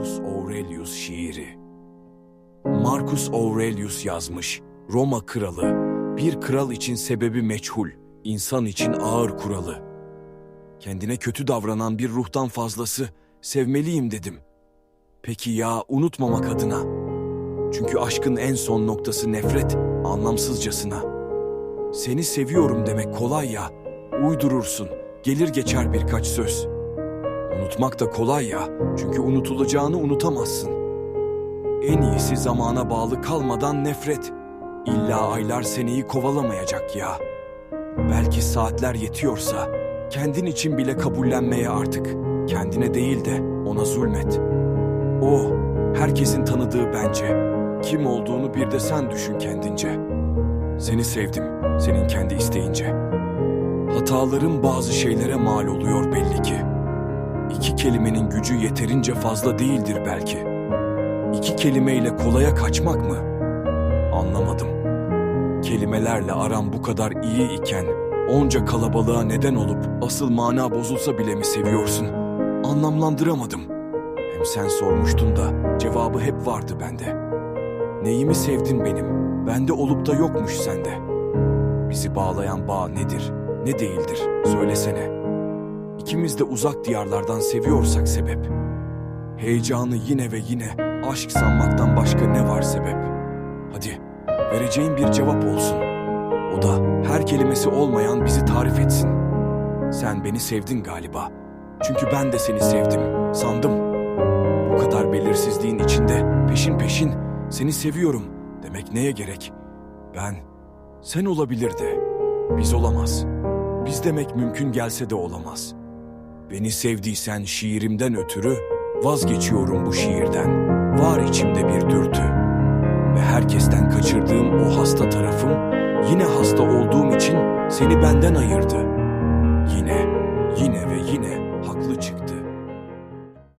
Marcus Aurelius şiiri. Marcus Aurelius yazmış. Roma kralı. Bir kral için sebebi meçhul, insan için ağır kuralı. Kendine kötü davranan bir ruhtan fazlası sevmeliyim dedim. Peki ya unutmamak adına? Çünkü aşkın en son noktası nefret, anlamsızcasına. Seni seviyorum demek kolay ya. Uydurursun, gelir geçer birkaç söz. Unutmak da kolay ya, çünkü unutulacağını unutamazsın. En iyisi zamana bağlı kalmadan nefret. İlla aylar seneyi kovalamayacak ya. Belki saatler yetiyorsa, kendin için bile kabullenmeye artık. Kendine değil de ona zulmet. O, herkesin tanıdığı bence. Kim olduğunu bir de sen düşün kendince. Seni sevdim, senin kendi isteğince. Hatalarım bazı şeylere mal oluyor belli ki. İki kelimenin gücü yeterince fazla değildir belki. İki kelimeyle kolaya kaçmak mı? Anlamadım. Kelimelerle aram bu kadar iyi iken onca kalabalığa neden olup asıl mana bozulsa bile mi seviyorsun? Anlamlandıramadım. Hem sen sormuştun da cevabı hep vardı bende. Neyimi sevdin benim? Bende olup da yokmuş sende. Bizi bağlayan bağ nedir? Ne değildir? Söylesene. İkimiz de uzak diyarlardan seviyorsak sebep. Heyecanı yine ve yine aşk sanmaktan başka ne var sebep? Hadi vereceğin bir cevap olsun. O da her kelimesi olmayan bizi tarif etsin. Sen beni sevdin galiba. Çünkü ben de seni sevdim, sandım. Bu kadar belirsizliğin içinde peşin peşin seni seviyorum demek neye gerek? Ben, sen olabilir de, biz olamaz. Biz demek mümkün gelse de olamaz. Beni sevdiysen şiirimden ötürü vazgeçiyorum bu şiirden. Var içimde bir dürtü. Ve herkesten kaçırdığım o hasta tarafım yine hasta olduğum için seni benden ayırdı. Yine, yine ve yine haklı çıktı.